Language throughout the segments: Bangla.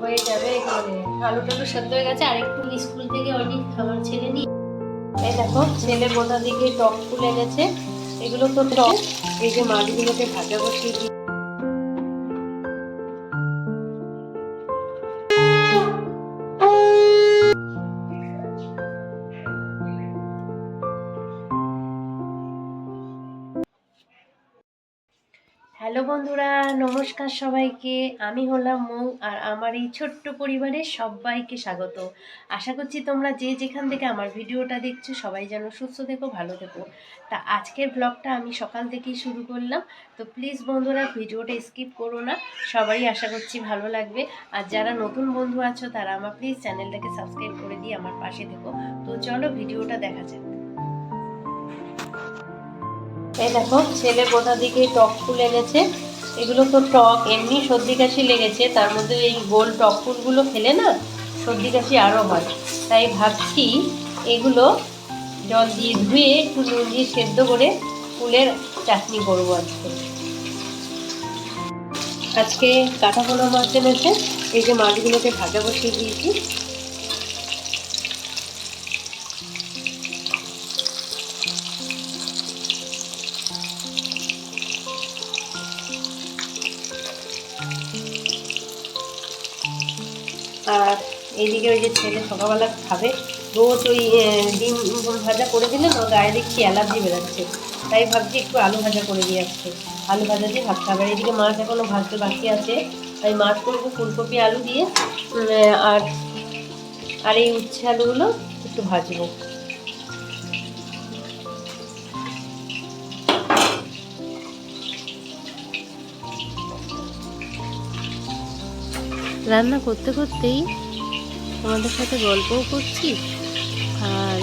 হয়ে যাবে টালু সেদ্ধ হয়ে গেছে স্কুল থেকে অনেক খাবার ছেলে নিয়ে এই দেখো, ছেলে কোথা দিকে টক ফুলে গেছে এগুলো তো টক, এই যে মাছগুলোকে ভাজা বসিয়ে দিই। হ্যালো বন্ধুরা, নমস্কার সবাইকে। আমি হলাম মৌ আর আমার এই ছোট্ট পরিবারের সবাইকে স্বাগত। আশা করছি তোমরা যে যেখান থেকে আমার ভিডিওটা দেখছ সবাই যেন সুস্থ থেকো, ভালো থেকো। তা আজকের ব্লগটা আমি সকাল থেকেই শুরু করলাম। তো প্লিজ বন্ধুরা ভিডিওটা স্কিপ করো না। সবারই আশা করছি ভালো লাগবে। আর যারা নতুন বন্ধু আছো, তারা আমার প্লিজ চ্যানেলটাকে সাবস্ক্রাইব করে দিয়ে আমার পাশে থেকো। তো চলো ভিডিওটা দেখা যাক। এই দেখো, ছেলে কোথা দিকে টক ফুল এনেছে। এগুলো তো টক, এমনি সর্দি কাশি লেগেছে, তার মধ্যে এই গোল টক ফুলগুলো খেলে না সর্দি কাশি আরও হয়। তাই ভাবছি এগুলো জল দিয়ে ধুয়ে একটু নুন দিয়ে সেদ্ধ করে ফুলের চাটনি করব আজকে। আজকে পোনা মাছ এনেছে, এই যে মাছগুলোকে ভাজা বসিয়ে দিয়েছি। আর এইদিকে ওই যে ছেলে সকালবেলা খাবে। রোজ ওই ডিম ভাজা করে দিলে না গায়ে দেখছি অ্যালার্জি বেরোচ্ছে। তাই ভাবছি একটু আলু ভাজা করে দিয়ে আসছে। আলু ভাজা দিয়ে ভাত খাবে। আর এইদিকে মাছ এখনও ভাজতে বাকি আছে। তাই মাছ করব ফুলকপি, আলু দিয়ে। আর আর এই উচ্ছে আলুগুলো একটু ভাজবো। রান্না করতে করতেই তোমাদের সাথে গল্পও করছি আর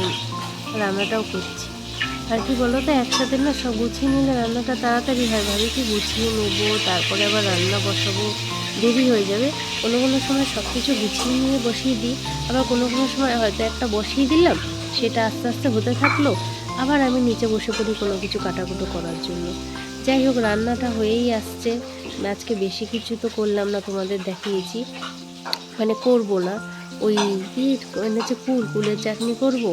রান্নাটাও করছি। আর কি বলো তো একসাথে না সব গুছিয়ে নিলে রান্নাটা তাড়াতাড়ি হয়। ভাবি কি গুছিয়ে নেব, তারপরে আবার রান্না বসাবো, দেরি হয়ে যাবে। কোনো কোনো সময় সব কিছু গুছিয়ে নিয়ে বসিয়ে দিই। আবার কোনো কোনো সময় হয়তো একটা বসিয়ে দিলাম, সেটা আস্তে আস্তে হতে থাকল। আবার আমি নিচে বসে পড়ি কোনো কিছু কাটাকুটো করার জন্য। যাই হোক, রান্নাটা হয়েই আসছে। আজকে বেশি কিছু তো করলাম না, তোমাদের দেখিয়েছি। মানে করব না। ওই কি এনেছে কুল কুলের চাটনি করব,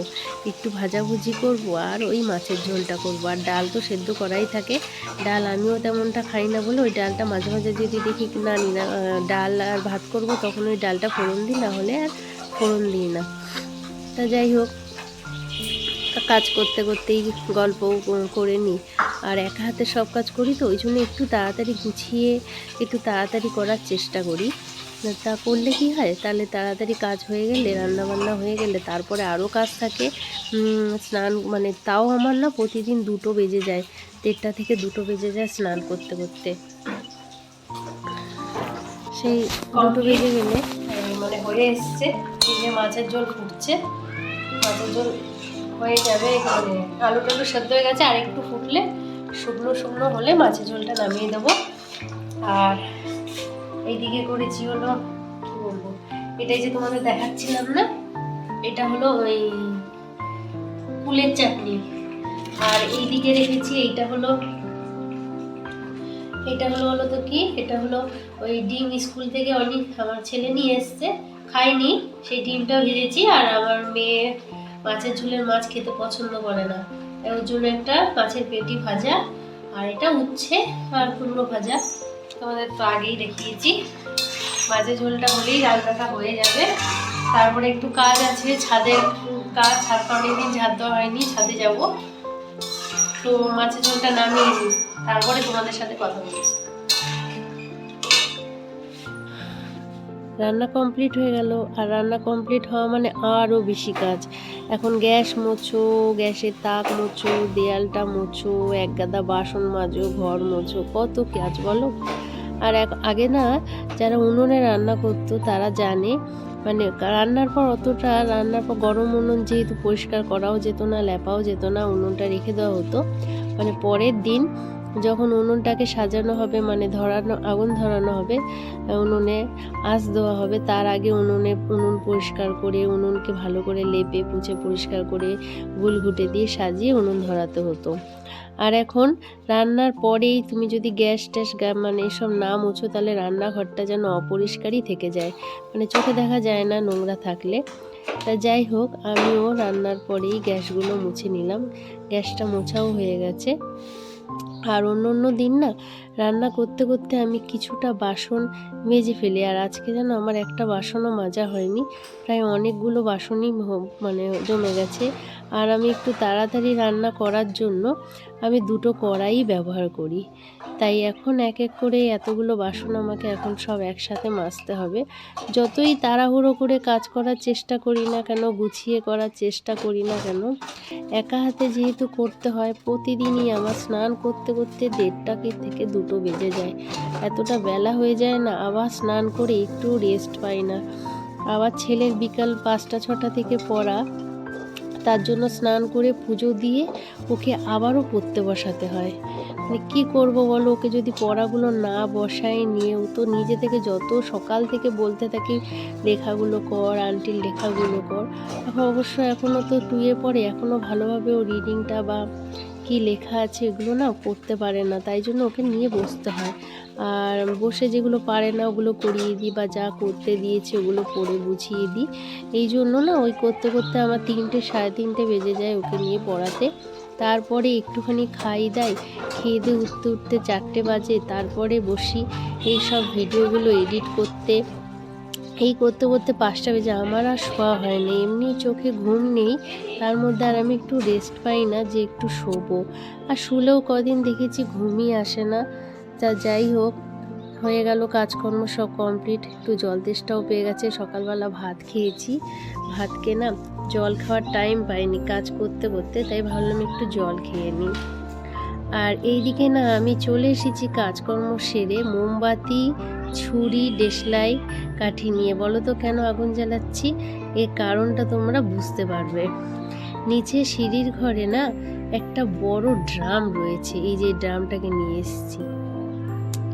একটু ভাজাভুজি করব, আর ওই মাছের ঝোলটা করব। আর ডাল তো সেদ্ধ করাই থাকে। ডাল আমিও তেমনটা খাই না বলে ওই ডালটা মাঝে মাঝে যদি দেখি না নি না ডাল আর ভাত করব, তখন ওই ডালটা ফোড়ন দিই, না হলে আর ফোড়ন দিই না। তা যাই হোক কাজ করতে করতেই গল্প করে নিই। আর একা হাতে সব কাজ করি তো ওই জন্য একটু তাড়াতাড়ি গুছিয়ে একটু তাড়াতাড়ি করার চেষ্টা করি। তা করলে কি হয়? তাহলে তাড়াতাড়ি কাজ হয়ে গেলে রান্না বান্না হয়ে গেলে তারপরে আরও কাজ থাকে। স্নান মানে তাও আমার না প্রতিদিন দুটো বেজে যায় দেড়টা থেকে দুটো বেজে যায় স্নান করতে করতে। সেই দুটো বেজে গেলে মানে হয়ে এসছে এই যে মাছের ঝোল ফুটছে। মাছের ঝোল হয়ে যাবে এখানে। আলু টালু সেদ্ধ হয়ে গেছে, আর একটু ফুটলে শুকনো শুকনো হলে মাছের ঝোলটা নামিয়ে দেবো। আর এইদিকে করেছি হলো, কি বলব, এটাই যে তোমাদের দেখাচ্ছিলাম না, এটা হলো ওই কুলের চাটনি। আর এইদিকে রেখেছি, এইটা হলো, এটা হলো হলো তো কি, এটা হলো ওই ডিম স্কুল থেকে অনেক আমার ছেলে নিয়ে এসছে খাইনি সেই ডিমটা ভেজেছি, আর আমার মেয়ে মাছের ঝোলের মাছ খেতে পছন্দ করে না। তাই ওর জন্য একটা মাছের পেটি ভাজা আর এটা উচ্ছে আর কুমড়ো ভাজা। তোমাদের তো আগেই দেখিয়েছি। মাছের ঝোলটা হলেই রান্নাটা হয়ে যাবে। তারপরে একটু কাজ আছে ছাদের কাজ ছাদটা অনেকদিন ঝাড় দেওয়া হয়নি, ছাদে যাব। তো মাছের ঝোলটা নামিয়ে নিই, তারপরে তোমাদের সাথে কথা বলছি। রান্না কমপ্লিট হয়ে গেল। আর রান্না কমপ্লিট হওয়া মানে আরও বেশি কাজ। এখন গ্যাস মোছো, গ্যাসের তাক মোছো, দেয়ালটা মোছো, এক গাদা বাসন মাজো, ঘর মোছো, কত কাজ বলো? আর এক, আগে না যারা উনুনে রান্না করতো তারা জানে মানে রান্নার পর অতটা, রান্নার পর গরম উনুন যেহেতু পরিষ্কার করাও যেত না ল্যাপাও যেত না, উনুনটা রেখে দেওয়া হতো। মানে পরের দিন যখন উনুনটাকে সাজানো হবে মানে ধরানো, আগুন ধরানো হবে, উনুনে আঁচ দেওয়া হবে, তার আগে উনুনে উনুন পরিষ্কার করে, উনুনকে ভালো করে লেপে পুছে পরিষ্কার করে গুলঘুটে দিয়ে সাজিয়ে উনুন ধরাতে হতো। আর এখন রান্নার পরেই তুমি যদি গ্যাস ট্যাস মানে এসব না মুছো, তাহলে রান্নাঘরটা যেন অপরিষ্কারই থেকে যায়। মানে চোখে দেখা যায় না নোংরা থাকলে। তা যাই হোক, আমিও রান্নার পরেই গ্যাসগুলো মুছে নিলাম। গ্যাসটা মোছাও হয়ে গেছে। আর অন্য অন্য দিন না রান্না করতে করতে আমি কিছুটা বাসন মেজে ফেলি। আর আজকে যেন আমার একটা বাসনও মাজা হয়নি। প্রায় অনেকগুলো বাসনই মানে জমে গেছে। আর আমি একটু তাড়াতাড়ি রান্না করার জন্য আমি দুটো কড়াই ব্যবহার করি। তাই এখন এক এক করে এতগুলো বাসন আমাকে এখন সব একসাথে মাজতে হবে। যতই তাড়াহুড়ো করে কাজ করার চেষ্টা করি না কেন, গুছিয়ে করার চেষ্টা করি না কেন, একা হাতে যেহেতু করতে হয়, প্রতিদিনই আমার স্নান করতে করতে দেড়টা কি থেকে দুটো বেজে যায়। এতটা বেলা হয়ে যায় না, আবার স্নান করে একটু রেস্ট পাই না। আবার ছেলের বিকাল পাঁচটা ছটা থেকে পড়া, তার জন্য স্নান করে পুজো দিয়ে ওকে আবারও পড়তে বসাতে হয়। মানে কী করব বলো, ওকে যদি পড়াগুলো না বসায় নিয়ে, ও তো নিজে থেকে যত সকাল থেকে বলতে থাকি, লেখাগুলো কর আন্টির লেখাগুলো কর। এখন অবশ্য এখনও তো টুয়ে পড়ে এখনও ভালোভাবে ও রিডিংটা বা কি লেখা আছে এগুলো না করতে পারে না, তাই জন্য ওকে নিয়ে বসতে হয়। আর বসে যেগুলো পারে না ওগুলো করিয়ে দিই বা যা করতে দিয়েছে ওগুলো পড়ে বুঝিয়ে দিই। এই জন্য না ওই করতে করতে আমার তিনটে, সাড়ে তিনটে বেজে যায় ওকে নিয়ে পড়াতে। তারপরে একটুখানি খাই দেয় খেয়ে দিয়ে উঠতে উঠতে চারটে বাজে, তারপরে বসি। এই সব ভিডিওগুলো এডিট করতে এই করতে করতে পাঁচটা বেজে আমার আর শোয়া হয় না এমনি চোখে ঘুম নেই, তার মধ্যে আর আমি একটু রেস্ট পাই না যে একটু শোবো। আর শুলেও কদিন দেখেছি ঘুমই আসে না। তা যাই হোক, হয়ে গেল কাজকর্ম সব কমপ্লিট একটু জল তেষ্টাও পেয়ে গেছে, সকালবেলা ভাত খেয়েছি। ভাত খেয়ে না জল খাওয়ার টাইম পাইনি কাজ করতে করতে, তাই ভাবলাম একটু জল খেয়ে নিই। আর এইদিকে না আমি চলে এসেছি কাজকর্ম সেরে, মোমবাতি ছুরি, দেশলাই, কাঠি নিয়ে বলো তো কেন আগুন জ্বালাচ্ছি? এ কারণটা তোমরা বুঝতে পারবে। নিচে সিঁড়ির ঘরে না একটা বড় ড্রাম রয়েছে। এই যে ড্রামটাকে নিয়ে এসেছি।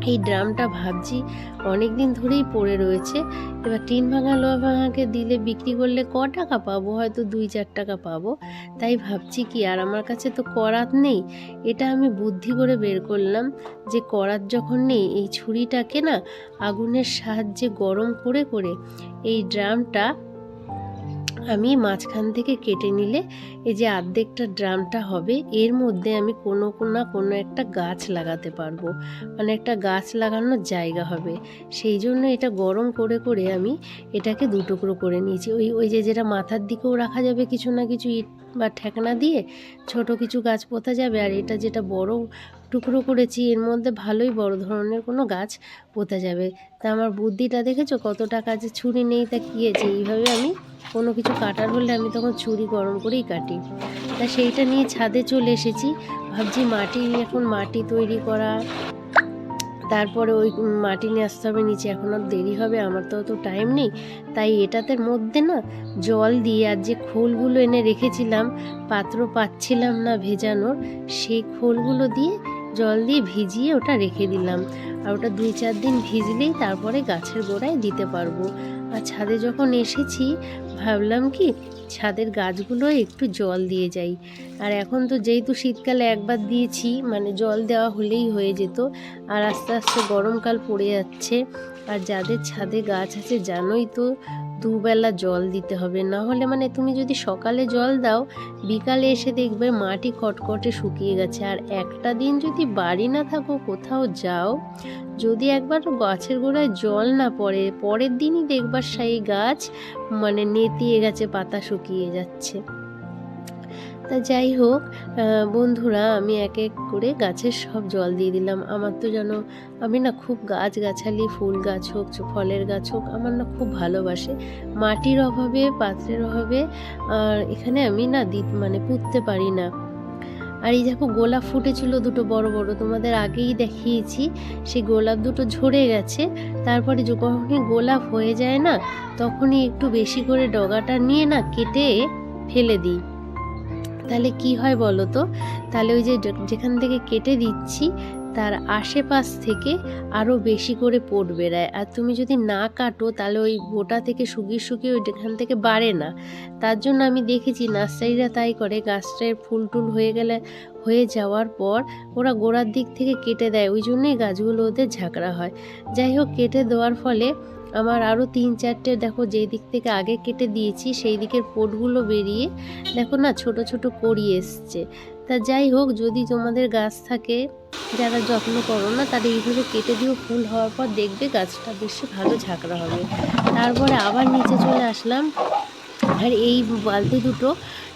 এই ড্রামটা ভাবছি অনেক দিন ধরেই পড়ে রয়েছে। এবার টিন ভাঙা লোহা ভাঙাকে দিলে বিক্রি করলে ক টাকা পাবো? হয়তো দুই চার টাকা পাবো। তাই ভাবছি কি, আর আমার কাছে তো করাত নেই। এটা আমি বুদ্ধি করে বের করলাম যে করাত যখন নেই, এই ছুরিটাকে না আগুনের সাহায্যে গরম করে করে এই ড্রামটা আমি মাঝখান থেকে কেটে নিলে এই যে আর্ধেকটা ড্রামটা হবে, এর মধ্যে আমি কোনো না কোনো একটা গাছ লাগাতে পারব। মানে একটা গাছ লাগানোর জায়গা হবে। সেই জন্য এটা গরম করে করে আমি এটাকে দু টুকরো করে নিয়েছি। ওই ওই যে যেটা মাথার দিকেও রাখা যাবে কিছু না কিছু ইট বা ঠেকনা দিয়ে ছোট কিছু গাছ পোতা যাবে, আর এটা যেটা বড় টুকরো করেছি, এর মধ্যে ভালোই বড় ধরনের কোনো গাছ পোতা যাবে। তা আমার বুদ্ধিটা দেখেছ? কতটা কাজে ছুরি নেই, তা কী আছে? এইভাবে আমি কোনো কিছু কাটার হলে আমি তখন ছুরি গরম করেই কাটি। তা সেইটা নিয়ে ছাদে চলে এসেছি। ভাবছি মাটি, এখন মাটি তৈরি করা। তারপরে ওই মাটি নিয়ে আসতে হবে, নিচে এখন আর দেরি হবে, আমার তো অত টাইম নেই। তাই এটাতে মধ্যে না জল দিয়ে, আর যে খোলগুলো এনে রেখেছিলাম, পাত্র পাচ্ছিলাম না ভেজানোর, সেই খোলগুলো দিয়ে জল দিয়ে ভিজিয়ে ওটা রেখে দিলাম। আর ওটা দুই চার দিন ভিজলেই তারপরে গাছের গোড়ায় দিতে পারব। আর ছাদে যখন এসেছি, ভাবলাম কি, ছাদের গাছগুলো একটু জল দিয়ে যাই। আর এখন তো যেহেতু শীতকালে একবার দিয়েছি মানে জল দেওয়া হলেই হয়ে যেত। আর আস্তে আস্তে গরমকাল পড়ে যাচ্ছে। আর যাদের ছাদে গাছ আছে জানোই তো দুবেলা জল দিতে হবে। না হলে মানে তুমি যদি সকালে জল দাও, বিকালে এসে দেখবে মাটি কটকটে শুকিয়ে গেছে। আর একটা দিন যদি বাড়ি না থাকো, কোথাও যাও, যদি একবার গাছের গোড়ায় জল না পড়ে, পরের দিনই দেখবার সেই গাছ মানে নেতিয়ে গেছে, পাতা শুকিয়ে যাচ্ছে। তা যাই হোক বন্ধুরা, আমি এক এক করে গাছের সব জল দিয়ে দিলাম। আমার তো যেন, আমি না খুব গাছ গাছালি ফুল গাছ হোক ফলের গাছ হোক, আমার না খুব ভালোবাসে। মাটির অভাবে, পাত্রের অভাবে, আর এখানে আমি না দি মানে পুঁততে পারি না। আর এই দেখো, গোলাপ ফুটেছিল দুটো বড় বড়, তোমাদের আগেই দেখিয়েছি। সেই গোলাপ দুটো ঝরে গেছে। তারপরে যখনই গোলাপ হয়ে যায় না, তখনই একটু বেশি করে ডগাটা নিয়ে না কেটে ফেলে দিই। তাহলে কি হয় বলো তো? তাহলে ওই যে যেখান থেকে কেটে দিচ্ছি, তার আশেপাশ থেকে আরও বেশি করে পোট বেরায় আর তুমি যদি না কাটো, তাহলে ওই গোটা থেকে শুকিয়ে শুকিয়ে যেখান থেকে বাড়ে না। তার জন্য আমি দেখেছি নার্সারিরা তাই করে গাছটার ফুল টুল হয়ে গেলে, হয়ে যাওয়ার পর ওরা গোড়ার দিক থেকে কেটে দেয়। ওই জন্যই গাছগুলো ওদের ঝাঁকড়া হয়। যাই হোক, কেটে দেওয়ার ফলে আমার আরও তিন চারটে, দেখো যেই দিক থেকে আগে কেটে দিয়েছি, সেই দিকের পোটগুলো বেরিয়ে, দেখো না, ছোট ছোট কড়ি এসছে। তা যাই হোক, যদি তোমাদের গাছ থাকে, যারা যত্ন করো না তারা এইভাবে কেটে দিও, ফুল হওয়ার পর দেখবে গাছটা বেশি ভালো ঝাঁকড়া হবে। তারপরে আবার নিচে চলে আসলাম, আর এই বালতি দুটো,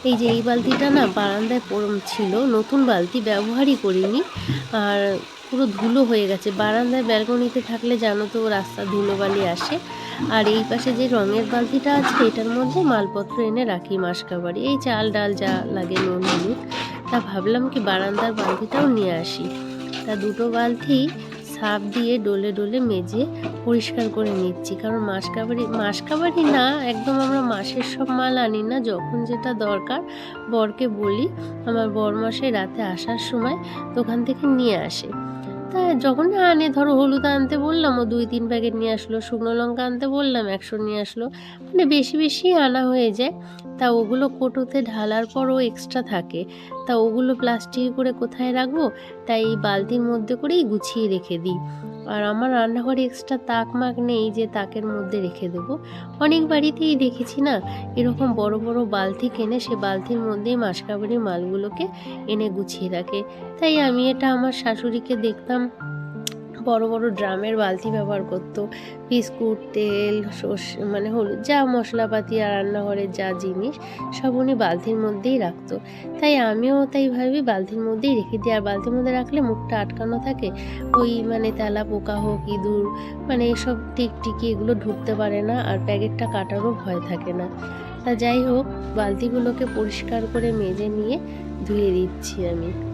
এই যে এই বালতিটা না বারান্দায় ছিল, নতুন বালতি, ব্যবহারই করিনি। আর পুরো ধুলো হয়ে গেছে। বারান্দায় ব্যালকনিতে থাকলে জানো তো রাস্তা ধুলোবালি আসে। আর এই পাশে যে রঙের বালতিটা আছে, এটার মধ্যে মালপত্র এনে রাখি মাসকাবাড়ি। এই চাল ডাল যা লাগে নুন, হলুদ, তা ভাবলাম কি বারান্দার বালতিটাও নিয়ে আসি। তা দুটো বালতি সাপ দিয়ে ডলে ডলে মেজে পরিষ্কার করে নিচ্ছি। কারণ মাসকাবাড়ি মাসকাবাড়ি না, একদম আমরা মাসের সব মাল আনি না। যখন যেটা দরকার বরকে বলি। আমার বর মাসে রাতে আসার সময় দোকান থেকে নিয়ে আসে। তা যখন আনে ধরো হলুদ আনতে বললাম, ও দুই তিন প্যাকেট নিয়ে আসলো, শুকনো লঙ্কা আনতে বললাম, একশো নিয়ে আসলো। মানে বেশি বেশি আনা হয়ে যায়। তা ওগুলো কোটোতে ঢালার পরও এক্সট্রা থাকে। তা ওগুলো প্লাস্টিক করে কোথায় রাখব? তাই এই বালতির মধ্যে করেই গুছিয়ে রেখে দিই। আর আমার রান্নাঘরে এক্সট্রা তাক মাক নেই যে তাকের মধ্যে রেখে দেবো। অনেক বাড়িতেই দেখেছি না, এরকম বড় বড় বালতি কেনে সে বালতির মধ্যেই মাসকাবাড়ি মালগুলোকে এনে গুছিয়ে রাখে। তাই আমি এটা আমার শাশুড়িকে দেখতাম বড় বড় ড্রামের বালতি ব্যবহার করতো। বিস্কুট, তেল, সর্ষে মানে হলুদ, যা মশলাপাতি আর রান্নাঘরের যা জিনিস, সব উনি বালতির মধ্যেই রাখতো। তাই আমিও তাই ভাবি বালতির মধ্যেই রেখে দিই। আর বালতির মধ্যে রাখলে মুখটা আটকানো থাকে। ওই মানে তেলা পোকা হোক, ইঁদুর মানে এসব টিকটিকি এগুলো ঢুকতে পারে না আর প্যাকেটটা কাটারও ভয় থাকে না। তা যাই হোক, বালতিগুলোকে পরিষ্কার করে মেজে নিয়ে ধুয়ে দিচ্ছি আমি।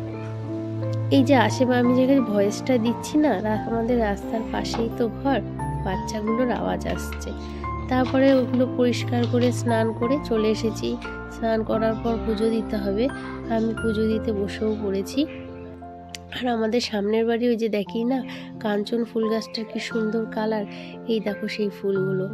এই যে আশেপা আমি যেখানে ভয়েসটা দিচ্ছি না আমাদের রাস্তার পাশেই তো ঘর, বাচ্চাগুলোর আওয়াজ আসছে। তারপরে ওগুলো পরিষ্কার করে, স্নান করে চলে এসেছি। স্নান করার পর পুজো দিতে হবে। আমি পুজো দিতে বসেও পড়েছি। আর আমাদের সামনের বাড়ি ওই যে দেখি না, কাঞ্চন ফুল গাছটার কি সুন্দর কালার। এই দেখো সেই ফুলগুলো।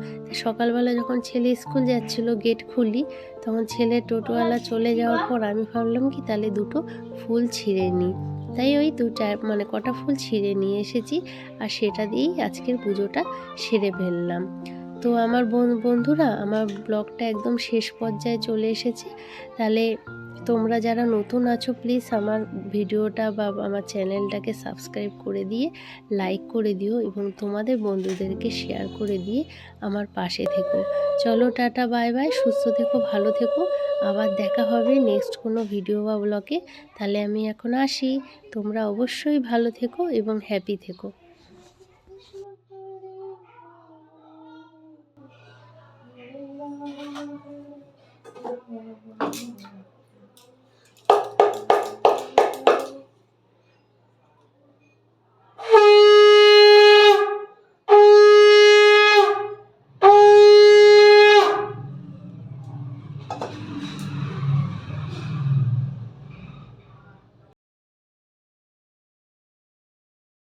সকালবেলা যখন ছেলে স্কুল যাচ্ছিল, গেট খুলি, তখন ছেলে টোটোওয়ালা চলে যাওয়ার পর আমি ভাবলাম কি, তাহলে দুটো ফুল ছিঁড়ে নিই। তাই ওই দুটা মানে কটা ফুল ছিঁড়ে নিয়ে এসেছি আর সেটা দিয়েই আজকের পুজোটা সেরে ফেললাম। তো আমার বন- বন্ধুরা, আমার ব্লগটা একদম শেষ পর্যায়ে চলে এসেছে। তাহলে তোমরা যারা নতুন আছো প্লিজ আমার ভিডিওটা বা আমার চ্যানেলটাকে সাবস্ক্রাইব করে দিয়ে লাইক করে দিও এবং তোমাদের বন্ধুদেরকে শেয়ার করে দিয়ে আমার পাশে থেকো। চলো টাটা বাই বাই সুস্থ থেকো, ভালো থেকো। আবার দেখা হবে নেক্সট কোনো ভিডিও বা ব্লগে তাহলে আমি এখন আসি তোমরা অবশ্যই ভালো থেকো এবং হ্যাপি থেকো